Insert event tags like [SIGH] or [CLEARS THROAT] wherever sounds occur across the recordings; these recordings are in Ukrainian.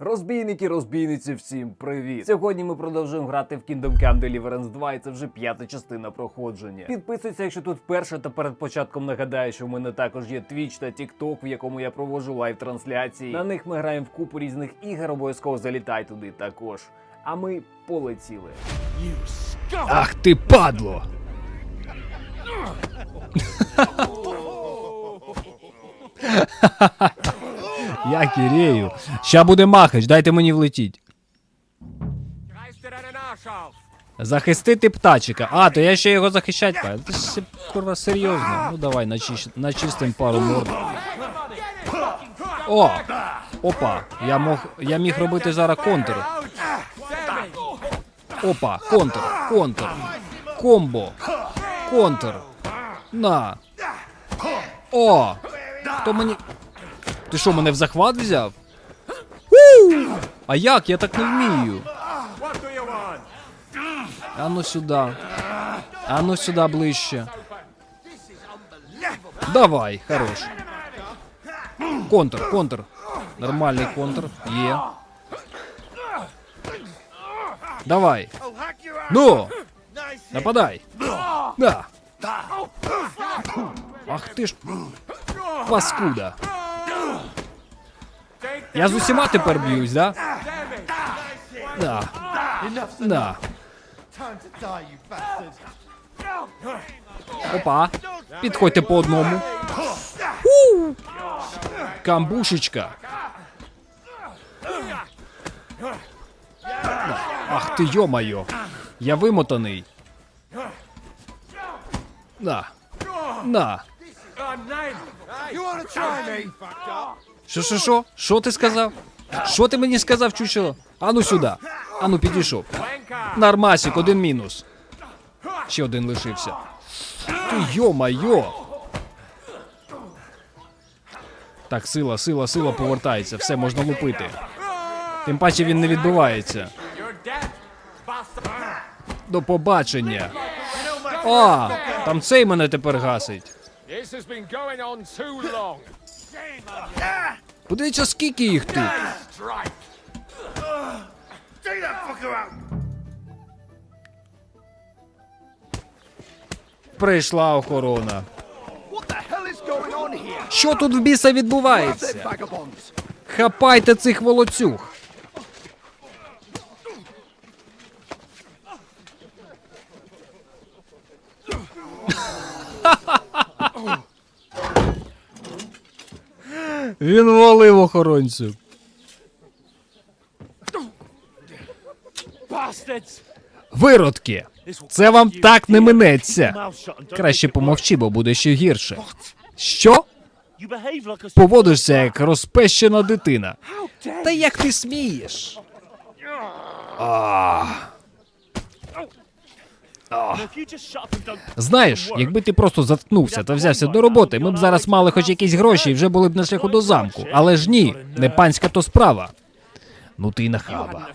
Розбійники, розбійниці, всім привіт! Сьогодні ми продовжуємо грати в Kingdom Come Deliverance 2, і це вже п'ята частина проходження. Підписуйся, якщо тут вперше, та перед початком нагадаю, що в мене також є Twitch та TikTok, в якому я проводжу лайв-трансляції. На них ми граємо в купу різних ігор, обов'язково залітай туди також. А ми полетіли. Ах ти падло! [LAUGHS] Я кірею. Ща буде махач, дайте мені влетіть. Захистити птачика. А, то я ще його захищать. Це ж курва серйозно. Ну давай, начиш... начистим пару морд. О! Опа! Я мог. Я міг робити зараз контр. Опа, контр, контр. Комбо. Контр. На. О! Хто мені. Ти що, мене в захват взяв? А як? Я так не вмію. А ну сюди. А ну сюди ближче. Давай, хорош. Контр, контр. Нормальний контр. Є. Давай. Ну! Нападай. Да. Ах ти ж. Паскуда. Я з усіма тепер б'юсь, да? Да. Да. Опа. Підходьте по одному. У! Камбушечка. Ах ти йо-майо. Я вимотаний. На. На. Що, що, що? Що ти сказав? Що ти мені сказав, чучело? Ану сюди. Ану підійшов. Нормасик, один мінус. Ще один лишився. Йо-майо. Так, сила, сила, сила повертається. Все, можна лупити. Тим паче він не відбувається. До побачення. О, там цей мене тепер гасить. Подивіться, скільки їх тут. Прийшла охорона. Що тут в біса відбувається? Хапайте цих волоцюг. Він волив охоронцю. Виродки! Це вам так не минеться. Краще помовчи, бо буде ще гірше. Що? Поводишся як розпещена дитина. Та як ти смієш? Знаєш, якби ти просто заткнувся та взявся до роботи, ми б зараз мали хоч якісь гроші і вже були б на шляху до замку. Але ж ні, не панська то справа. Ну ти й нахаба.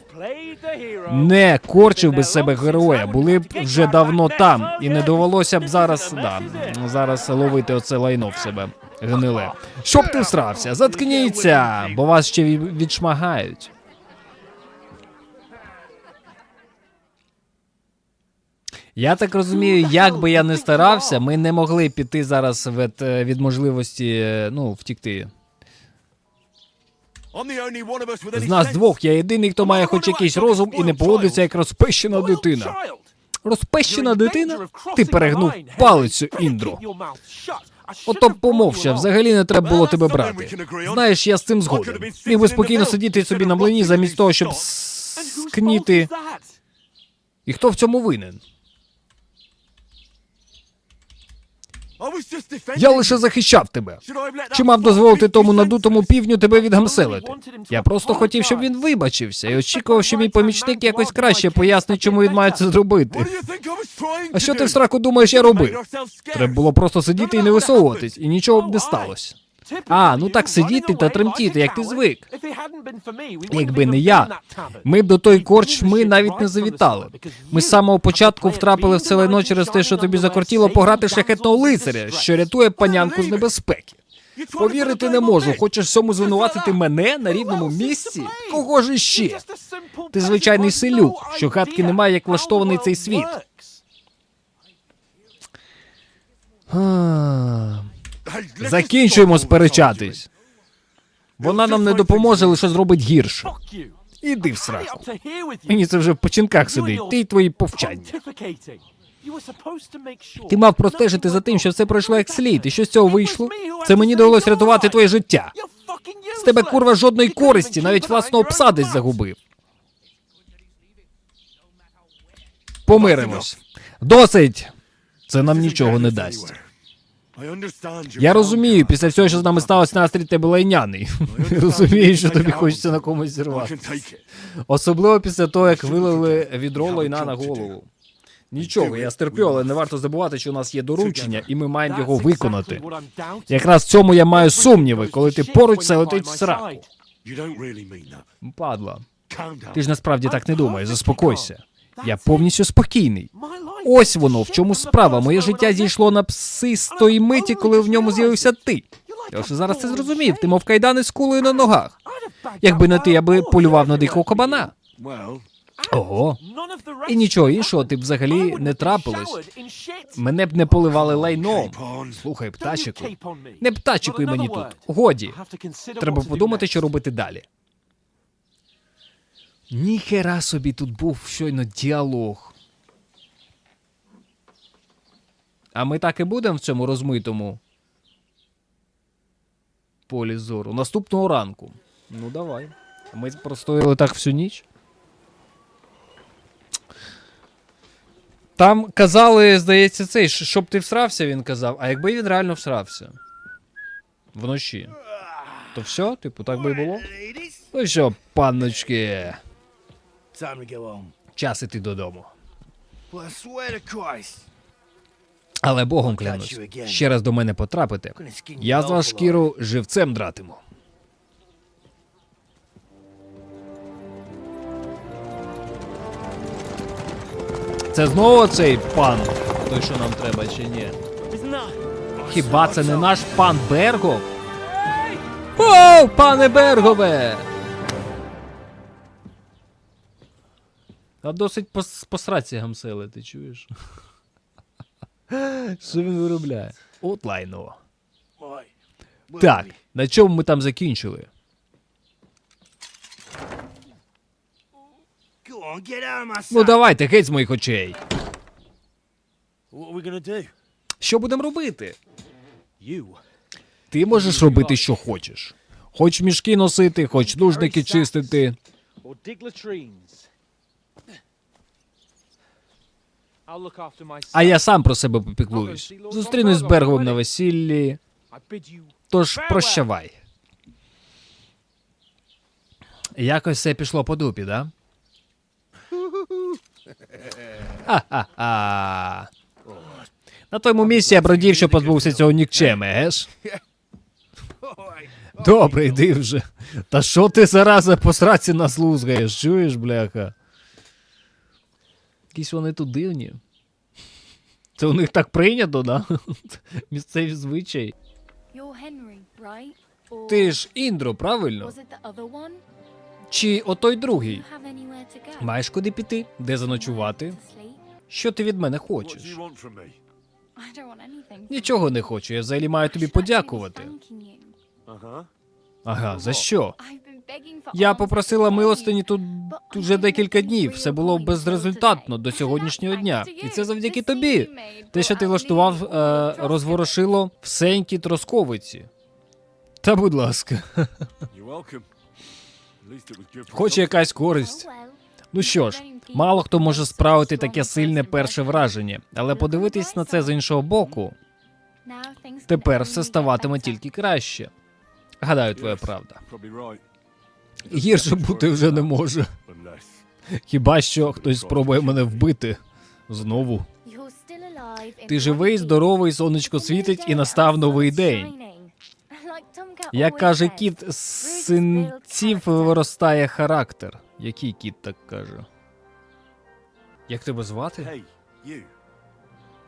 Не корчив би себе героя, були б вже давно там, і не довелося б зараз да, зараз ловити оце лайно в себе гниле. Щоб ти всрався, заткніться, бо вас ще відшмагають. Я так розумію, як би я не старався, ми не могли піти зараз від, е, від можливості е, ну, втікти. З нас двох я єдиний, хто має хоч якийсь розум і не поводиться як розпещена дитина. Розпещена дитина? Ти перегнув палицю, Індро. Ото помовча, взагалі не треба було тебе брати. Знаєш, я з цим згоден. Міг би спокійно сидіти собі на млині замість того, щоб скніти. І хто в цьому винен? Я лише захищав тебе. Чи мав дозволити тому надутому півню тебе відгамселити? Я просто хотів, щоб він вибачився і очікував, що мій помічник якось краще пояснить, чому він має це зробити. А що ти в сраку думаєш, я робив? Треба було просто сидіти і не висовуватись, і нічого б не сталося. А, ну так сидіти та тремтіти, як ти звик. Якби не я, ми б до той корчми навіть не завітали. Ми з самого початку втрапили в це лайно через те, що тобі закортіло пограти шляхетного лицаря, що рятує панянку з небезпеки. Повірити не можу. Хочеш всьому звинуватити мене на рівному місці? Кого ж іще? Ти звичайний селюк, що гадки немає, як влаштований цей світ. Закінчуємо сперечатись. Вона нам не допоможе, лише зробить гірше. Іди в сраку. Мені це вже в починках сидить. Ти й твої повчання. Ти мав простежити за тим, що все пройшло як слід, і що з цього вийшло? Це мені довелось рятувати твоє життя. З тебе курва жодної користі, навіть власного пса десь загубив. Помиримось. Досить! Це нам нічого не дасть. Я розумію, після всього, що з нами сталося, настрій тебе лайняний. [LAUGHS] Розумію, що тобі хочеться на комусь зірвати. Особливо після того, як вилили відро лайна на голову. Нічого, я стерплю, але не варто забувати, що у нас є доручення, і ми маємо його виконати. Якраз в цьому я маю сумніви, коли ти поруч все летить в сраку. Падла. Ти ж насправді так не думаєш, заспокойся. Я повністю спокійний. Ось воно, в чому справа. Моє життя зійшло на пси з тої миті, коли в ньому з'явився ти. Я вже зараз це зрозумів. Ти мов кайдани з кулею на ногах. Якби не ти, я би полював на дикого кабана. Ого. І нічого іншого ти б взагалі не трапилось. Мене б не поливали лайном. Слухай, птачику. Не птачикуй мені тут. Годі. Треба подумати, що робити далі. Ніхера собі тут був щойно діалог. А ми так і будемо в цьому розмитому полі зору. Наступного ранку. Ну, давай. Ми простояли так всю ніч. Там казали, здається, цей, щоб ти всрався, він казав. А якби він реально всрався? Вночі. То все, типу, так би і було? Ну що, панночки, Time to go home. Час іти додому. Well, I swear to Але Богом клянусь, ще раз до мене потрапите. Я з вас шкіру живцем дратиму. Це знову цей пан, той, що нам треба, чи ні? Хіба це не наш пан Бергов? О, пане Бергове! А досить пос, посраці гамсели, ти чуєш? [LAUGHS] Що він виробляє? От лайно. Так, на чому ми там закінчили? Go on, get out of my sight. Ну давайте, геть з моїх очей. What are we gonna do? Що будемо робити? You. Ти можеш робити, що хочеш. Хоч мішки носити, хоч нужники чистити. Or dig latrines. А я сам про себе попіклуюсь. Зустрінусь з Берговим на весіллі. Тож прощавай. Якось все пішло по дупі, да? Ха-ха-ха. На тому місці я бродів, що позбувся цього нікчеми, геш? Добре, йди вже. Та що ти зараза по сраці нас лузгаєш, чуєш, бляха? Якісь вони тут дивні. Це у них так прийнято, да? [LAUGHS] Місцеві Henry, right? Or Ти ж Індро, правильно? Чи отой другий? Маєш куди піти? Де заночувати? Що ти від мене хочеш? Нічого не хочу, я взагалі маю тобі подякувати. Ага, за що? Я попросила милостині тут уже декілька днів. Все було безрезультатно до сьогоднішнього дня. І це завдяки тобі. Те, що ти влаштував, е, the розворошило всенькі тросковиці. Та будь ласка, хоч якась Oh, користь. Ну що ж, мало хто може справити таке сильне перше враження, але подивитись на це з іншого боку, тепер все ставатиме тільки краще. Гадаю, твоя правда. Гірше бути вже не може. Хіба що хтось спробує мене вбити знову. Ти живий, здоровий, сонечко світить і настав новий день. Як каже кіт, з синців виростає характер. Який кіт так каже? Як тебе звати?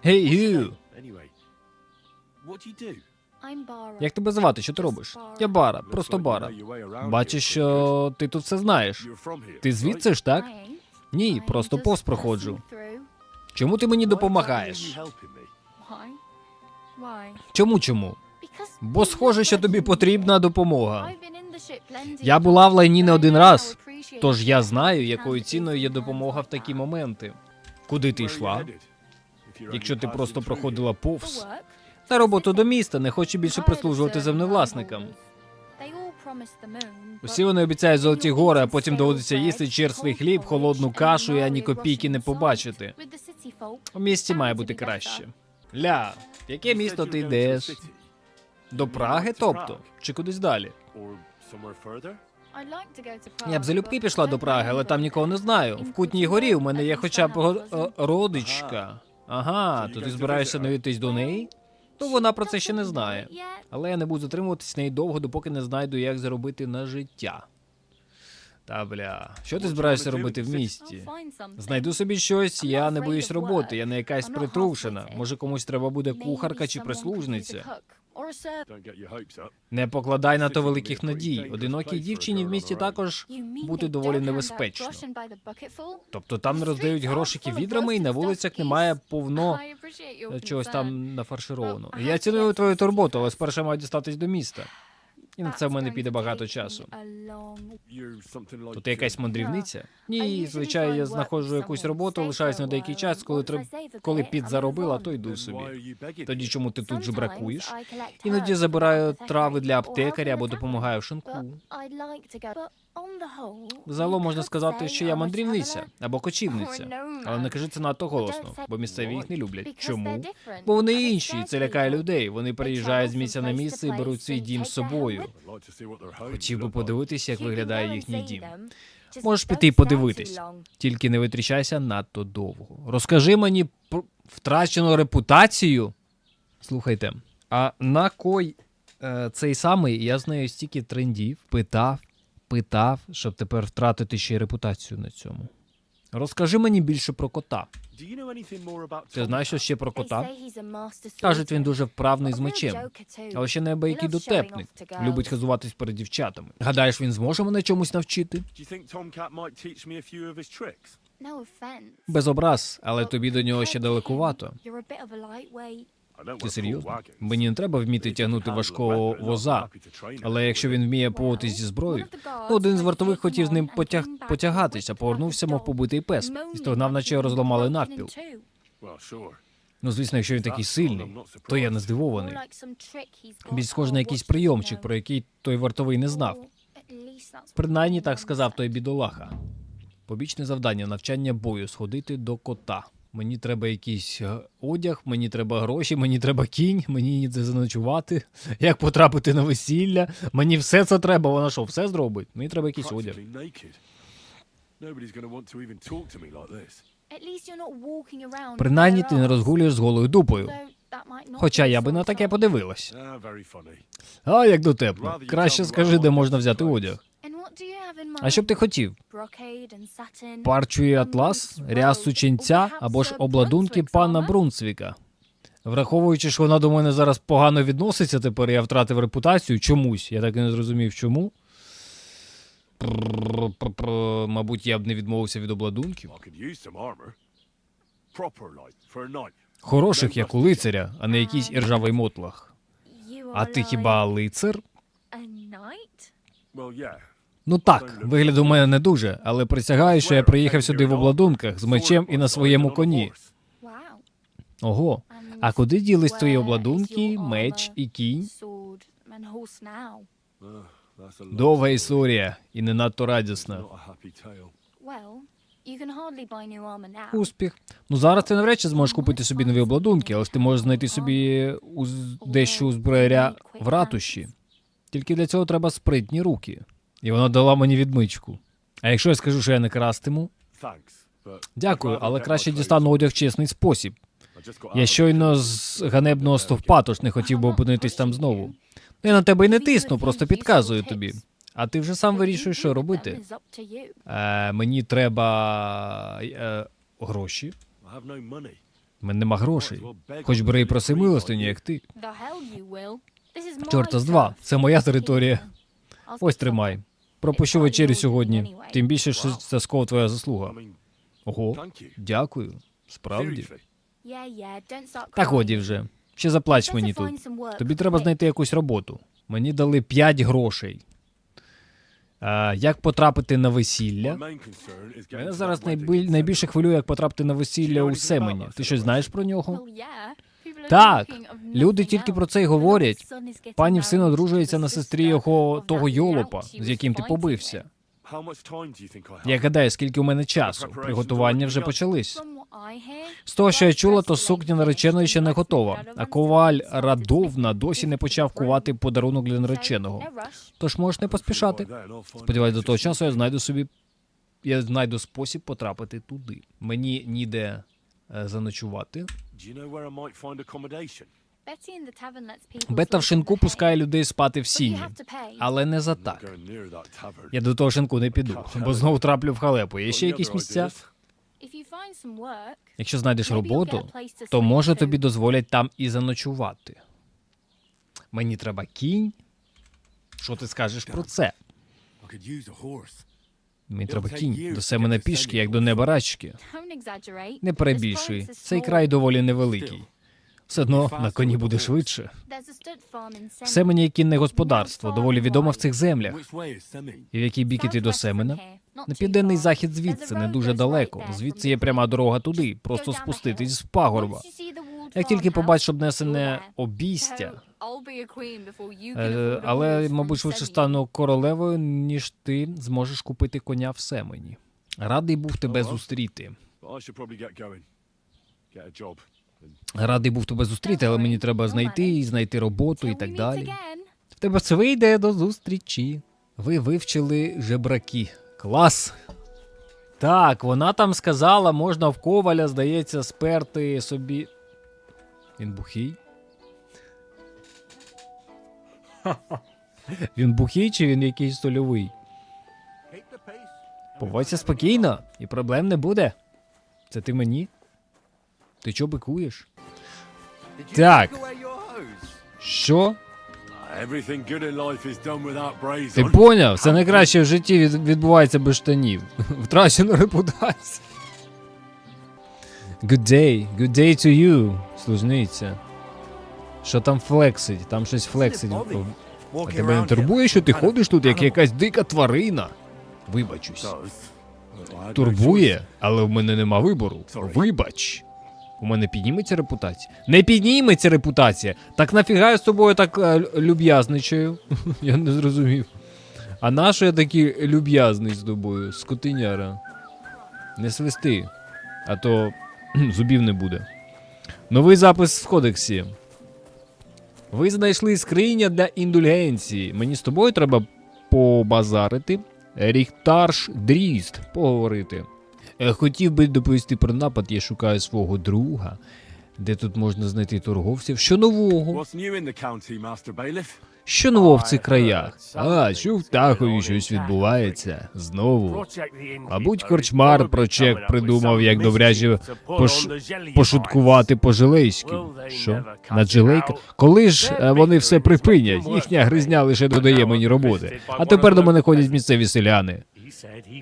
Hey, you. Як тебе звати? Що ти робиш? Я бара, просто бара. Бачиш, що ти тут все знаєш. Ти звідси ж так? Ні, просто повз проходжу. Чому ти мені допомагаєш? Чому чому? Бо схоже, що тобі потрібна допомога. Я була в лайні не один раз, тож я знаю, якою ціною є допомога в такі моменти. Куди ти йшла? Якщо ти просто проходила повз, та роботу до міста не хоче більше прислужувати землевласникам. Усі вони обіцяють золоті гори, а потім доводиться їсти черствий хліб, холодну кашу і ані копійки не побачити. У місті має бути краще. Ля, в яке місто ти йдеш? До Праги, тобто, чи кудись далі? Я б залюбки пішла до Праги, але там нікого не знаю. В Кутній горі у мене є хоча б е, е, родичка. Ага, то ти збираєшся навітись до неї? то вона про це ще не знає. Але я не буду затримуватись неї довго, допоки не знайду, як заробити на життя. Та бля, що ти збираєшся робити в місті? Знайду собі щось, я не боюсь роботи, я не якась притрушена. Може комусь треба буде кухарка чи прислужниця. Не покладай на то великих надій. Одинокій дівчині в місті також бути доволі небезпечно. Тобто там не роздають грошики відрами, і на вулицях немає повно чогось там нафаршировано. Я ціную твою турботу, але спершу маю дістатись до міста. Ну, І на це в мене піде багато часу. То якась мандрівниця? Ні, звичайно, я знаходжу якусь роботу, лишаюсь на деякий час, коли треб... коли підзаробила, то йду собі. Тоді чому ти тут же бракуєш? Іноді забираю трави для аптекаря або допомагаю шинку. Загалом можна сказати, що я мандрівниця або кочівниця, але не кажи це надто голосно, бо місцеві їх не люблять. Чому? Бо вони інші, і це лякає людей. Вони приїжджають з місця на місце і беруть свій дім з собою. Хотів би подивитися, як виглядає їхній дім. Можеш піти і подивитись, тільки не витрічайся надто довго. Розкажи мені про втрачену репутацію. Слухайте, а на кой е, цей самий я знаю, стільки трендів питав питав, щоб тепер втратити ще й репутацію на цьому. Розкажи мені більше про кота. Ти знаєш що ще про кота? Кажуть, він дуже вправний з мечем, але ще неабиякий дотепник. Любить хазуватись перед дівчатами. Гадаєш, він зможе мене чомусь навчити? Без образ, але тобі до нього ще далекувато. Ти серйозно? Мені не треба вміти тягнути важкого воза, але якщо він вміє поводитись зі зброєю, ну, один з вартових хотів з ним потяг... потягатися, повернувся, мов побитий пес, і стогнав, наче розламали навпіл. Ну, звісно, якщо він такий сильний, то я не здивований. Більш схоже на якийсь прийомчик, про який той вартовий не знав. Принаймні так сказав той бідолаха. Побічне завдання навчання бою сходити до кота. Мені треба якийсь е, одяг, мені треба гроші, мені треба кінь, мені це заночувати, [LAUGHS] як потрапити на весілля. Мені все це треба. Вона що, все зробить? Мені треба якийсь одяг. Принаймні ти не розгулюєш з голою дупою. Хоча я би на таке подивилась. А як дотепно. Краще скажи, де можна взяти одяг. А що б ти хотів? Парчу і атлас, рясу ченця або ж обладунки пана Брунцвіка. Враховуючи, що вона до мене зараз погано відноситься, тепер я втратив репутацію чомусь. Я так і не зрозумів, чому. Мабуть, я б не відмовився від обладунків. Хороших як у лицаря, а не якийсь іржавий мотлах. А ти хіба лицар? Ну так, вигляд у мене не дуже, але присягаю, що я приїхав сюди в обладунках з мечем і на своєму коні. Ого. А куди ділись твої обладунки, меч і кінь? Довга історія і не надто радісна. Успіх. Ну зараз ти навряд чи зможеш купити собі нові обладунки, але ж ти можеш знайти собі уз... дещо у зброяря в ратуші. Тільки для цього треба спритні руки. І вона дала мені відмичку. А якщо я скажу, що я не крастиму? Дякую, але краще дістану одяг в чесний спосіб. Я щойно з ганебного стовпа, тож не хотів би опинитись там знову. Ну, Я на тебе й не тисну, просто підказую тобі. А ти вже сам вирішуєш, що робити. Е, мені треба е, гроші. У мене нема грошей. Хоч бери і проси милостиню, як ти. Чорта з два, це моя територія. Ось тримай. Пропущу вечерю сьогодні. Тим більше, що це скоро твоя заслуга. Ого, дякую. Справді. Та годі вже. Ще заплач мені тут. Тобі треба знайти якусь роботу. Мені дали 5 грошей. А, як потрапити на весілля? Мене зараз найбільше хвилює, як потрапити на весілля у Семені. Ти щось знаєш про нього? Так, люди тільки про це й говорять. son is getting Пані син одружується на сестрі його того йолопа, з яким ти побився. Я гадаю, скільки у мене часу. Приготування вже почались. З того, що я чула, то сукня нареченої ще не готова, а коваль Радовна досі не почав кувати подарунок для нареченого. Тож можеш не поспішати. Сподіваюсь, до того часу я знайду собі. Я знайду спосіб потрапити туди. Мені ніде заночувати. Lets people Бета в шинку пускає людей спати в сіні, але не за так. Я до того шинку не піду, бо знову траплю в халепу. Є ще якісь місця? Якщо знайдеш роботу, то може тобі дозволять там і заночувати. Мені треба кінь. Що ти скажеш про це? Мені треба кінь до семена пішки, як до неба рачки. Не перебільшуй. Цей край доволі невеликий. Все одно на коні буде швидше. Семені є кінне господарство, доволі відоме в цих землях. І в який бік іти до Семена? На південний захід звідси, не дуже далеко. Звідси є пряма дорога туди, просто спуститись з пагорба. Як тільки you're обнесене there. обійстя, Е, Але, мабуть, швидше стану королевою, ніж ти зможеш купити коня в Семені. Радий був тебе зустріти. Радий був тебе зустріти, але мені треба знайти і знайти роботу і так далі. В тебе це вийде до зустрічі. Ви вивчили жебраки. Клас. Так, вона там сказала, можна в коваля, здається, сперти собі. Він бухий. Він бухий чи він якийсь стольовий? Поводься спокійно, і проблем не буде. Це ти мені? Ти чо бикуєш? Так. Що? Ти поняв? Все найкраще в житті відбувається без штанів. [LAUGHS] Втрачена репутація. Good day, good day to you, служниця. Що там флексить? Там щось флексить. А тебе не турбує, що ти ходиш тут, як якась дика тварина? Вибачусь. Турбує, але в мене нема вибору. Вибач. У мене підніметься репутація? Не підніметься репутація. Так нафіга я з тобою так е, люб'язничаю? [LAUGHS] я не зрозумів. А нащо я такий люб'язний з тобою, скотиняра? Не свисти, а то [CLEARS THROAT] зубів не буде. Новий запис в кодексі. Ви знайшли скриня для індульгенції. Мені з тобою треба побазарити. Ріхтарш Дріст поговорити. Е, Хотів би доповісти про напад, я шукаю свого друга. Де тут можна знайти торговців? Що нового? Що нового в цих краях? А, що в Тахові щось відбувається знову. Мабуть, корчмар про чек придумав, як добряче пош... пошуткувати по жилейськи. Що? На джилейка? Коли ж е, вони все припинять? Їхня гризня лише додає мені роботи. А тепер до мене ходять місцеві селяни.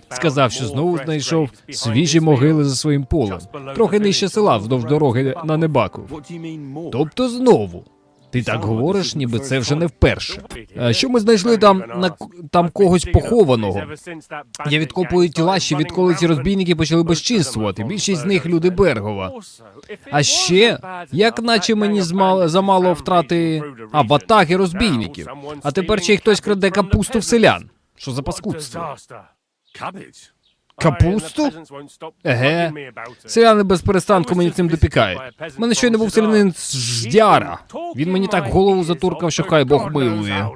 Сказав, що знову знайшов свіжі могили за своїм полем. Трохи нижче села, вздовж дороги на more? Тобто знову. Ти так говориш, ніби це вже не вперше. Що ми знайшли там на там когось похованого? Я відкопую тіла ще відколи ці розбійники почали безчинствувати. Більшість з них люди Бергова. А ще, як наче мені змало, замало втрати а, в атаки розбійників. А тепер ще й хтось краде капусту в селян. Що за паскудство? Капусту? Еге. Селяни без перестанку мені цим допікають. У мене щойно був селянин з Ждяра. Він мені так голову затуркав, що хай Бог милує.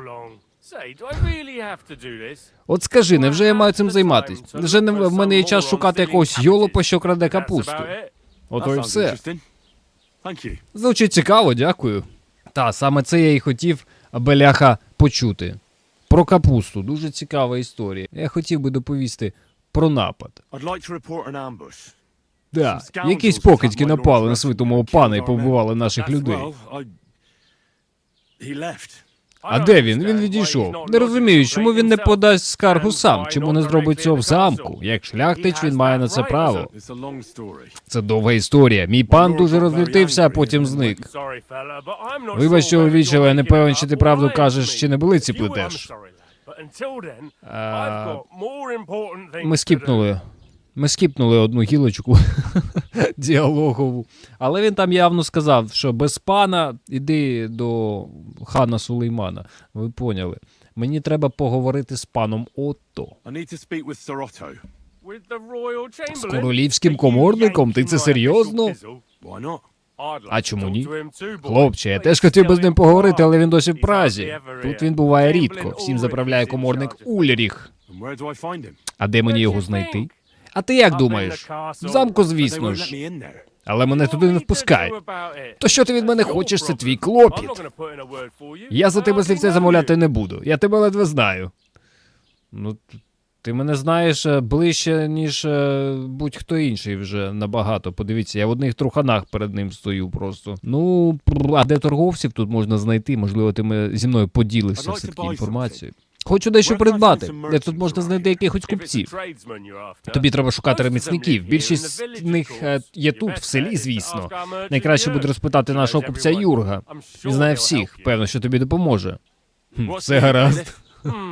От скажи, невже я маю цим займатись? Невже не в мене є час шукати якогось йолопа, що краде капусту? Ото і все. Звучить цікаво, дякую. Та, саме це я і хотів, беляха, почути. Про капусту. Дуже цікава історія. Я хотів би доповісти про напад. Да, якісь покидьки напали на святого пана і побивали наших людей. А де він? Він відійшов. Не розумію, чому він не подасть скаргу сам, чому не зробить цього в замку. Як шляхтич, він має на це право. Це довга історія. Мій пан дуже розлютився, а потім зник. Вибач, що увічив, я не певен, чи ти правду кажеш, чи не булиці плетеш. А, Ми скіпнули. Ми скіпнули одну гілочку [LAUGHS] діалогову. Але він там явно сказав, що без пана іди до хана Сулеймана. Ви поняли. Мені треба поговорити з паном Отто. I need to speak with Sir Otto. З королівським коморником? Ти це серйозно? Why not? А чому ні? Хлопче, я теж хотів би з ним поговорити, але він досі в Празі. Тут він буває рідко. Всім заправляє коморник Ульріх. А де мені його знайти? А ти як думаєш? В замку, звісно ж. Але мене туди не впускають. То що ти від мене хочеш, це твій клопіт. Я за тебе слівце замовляти не буду. Я тебе ледве знаю. Ну, ти мене знаєш е, ближче, ніж е, будь-хто інший вже набагато. Подивіться, я в одних труханах перед ним стою просто. Ну, а де торговців тут можна знайти? Можливо, ти зі мною поділишся I'd like все-таки інформацією. Хочу дещо придбати, де тут можна знайти якихось купців. Тобі треба шукати ремісників. Більшість з них е, є тут, в селі, звісно. Найкраще буде розпитати нашого купця Юрга. Він знає всіх. Певно, що тобі допоможе. Хм, Все гаразд. [LAUGHS]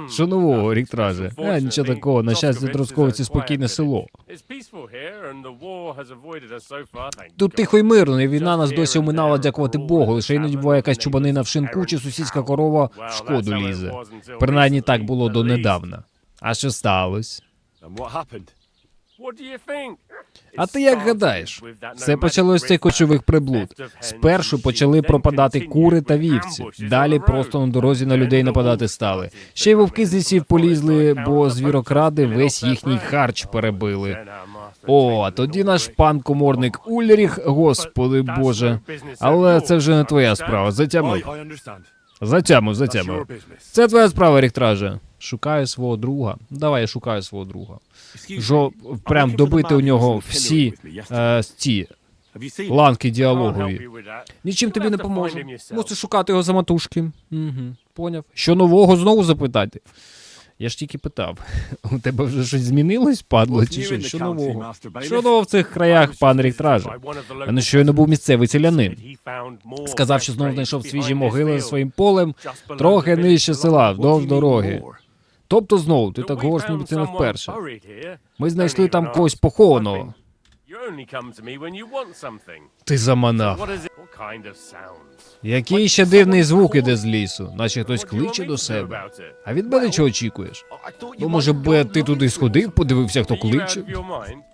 Що нового, ріктражі? А, нічого такого. На щастя, Тросковиці спокійне село. Тут тихо й мирно, і війна нас досі оминала, дякувати Богу. Лише іноді буває якась чубанина в шинку чи сусідська корова в шкоду лізе. Принаймні так було донедавна. А що сталося? А ти як гадаєш? Все почалось з цих кочових приблуд. Спершу почали пропадати кури та вівці. Далі просто на дорозі на людей нападати стали. Ще й вовки з лісів полізли, бо звірокради весь їхній харч перебили. О, а тоді наш пан коморник Ульріх, господи боже. Але це вже не твоя справа. Затямив. Затямив, затямив. Це твоя справа, Ріхтраже. Шукаю свого друга. Давай я шукаю свого друга. Жо прям добити у нього всі е, ці ланки діалогові. Нічим тобі не поможу. Мусиш шукати його самотужки. Угу. Поняв. Що нового знову запитати? Я ж тільки питав. [LAUGHS] У тебе вже щось змінилось, падло, чи що? Що нового? Що нового в цих краях, пан Ріхтраже? А не щойно був місцевий селянин. Сказав, що знову знайшов свіжі могили за своїм полем, трохи нижче села, вдовж дороги. Тобто знову, ти так говориш, ніби це не вперше. Ми знайшли там когось похованого. Ти заманав. Який ще дивний звук іде з лісу, наче хтось кличе до себе. А від мене чого очікуєш? Ну, може би, ти туди сходив, подивився, хто кличе?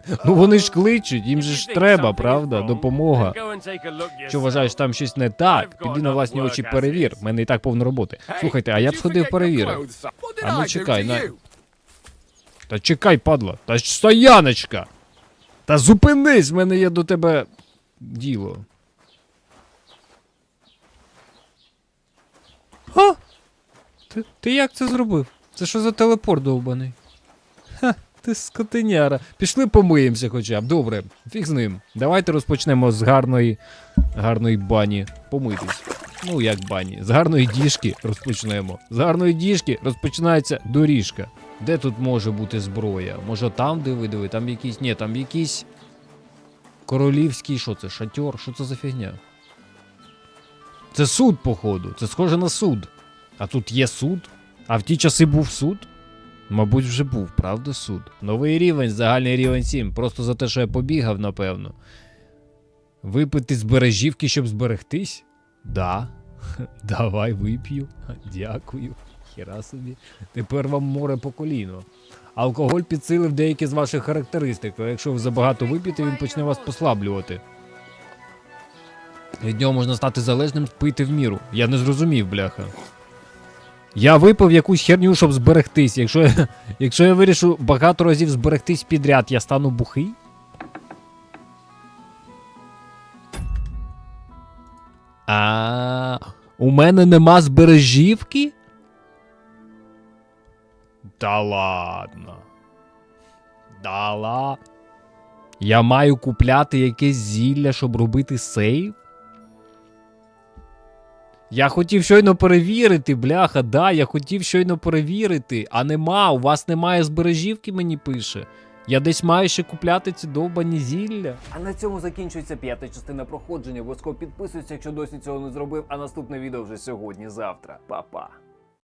[LAUGHS] Ну вони ж кличуть, їм же ж треба, правда? Допомога. Що вважаєш, там щось не так? Піди на власні очі перевір. Мене і так повно роботи. Слухайте, а я б сходив перевірив. А ну чекай, на. Та чекай, падла. Та ж стояночка. Та зупинись, в мене є до тебе діло. Ха? Ти, ти як це зробив? Це що за телепорт довбаний? Ха, ти скотиняра. Пішли помиємося хоча б. Добре, фіг з ним. Давайте розпочнемо з гарної, гарної бані. Помитись. Ну, як бані. З гарної діжки розпочнемо. З гарної діжки розпочинається доріжка. Де тут може бути зброя? Може там диви, диви, там якийсь. Ні, там якийсь. Королівський, що це? Шатер? Що це за фігня? Це суд, походу. Це схоже на суд. А тут є суд? А в ті часи був суд? Мабуть, вже був, правда, суд. Новий рівень, загальний рівень 7. Просто за те, що я побігав, напевно. Випити з бережівки, щоб зберегтись? Да. [LAUGHS] Давай вип'ю. Дякую. Хіра собі. Тепер вам море по коліно. Алкоголь підсилив деякі з ваших характеристик, а якщо ви забагато вип'єте, він почне вас послаблювати. Від нього можна стати залежним пити в міру. Я не зрозумів, бляха. Я випив якусь херню, щоб зберегтись. Якщо я, якщо я вирішу багато разів зберегтись підряд, я стану бухий? А у мене нема збережівки? Та ладно. Да ла. Я маю купляти якесь зілля, щоб робити сейв? Я хотів щойно перевірити, бляха, да, я хотів щойно перевірити, а нема, у вас немає збережівки, мені пише. Я десь маю ще купляти ці довбані зілля. А на цьому закінчується п'ята частина проходження. Обов'язково підписуйся, якщо досі цього не зробив. А наступне відео вже сьогодні-завтра. Па-па.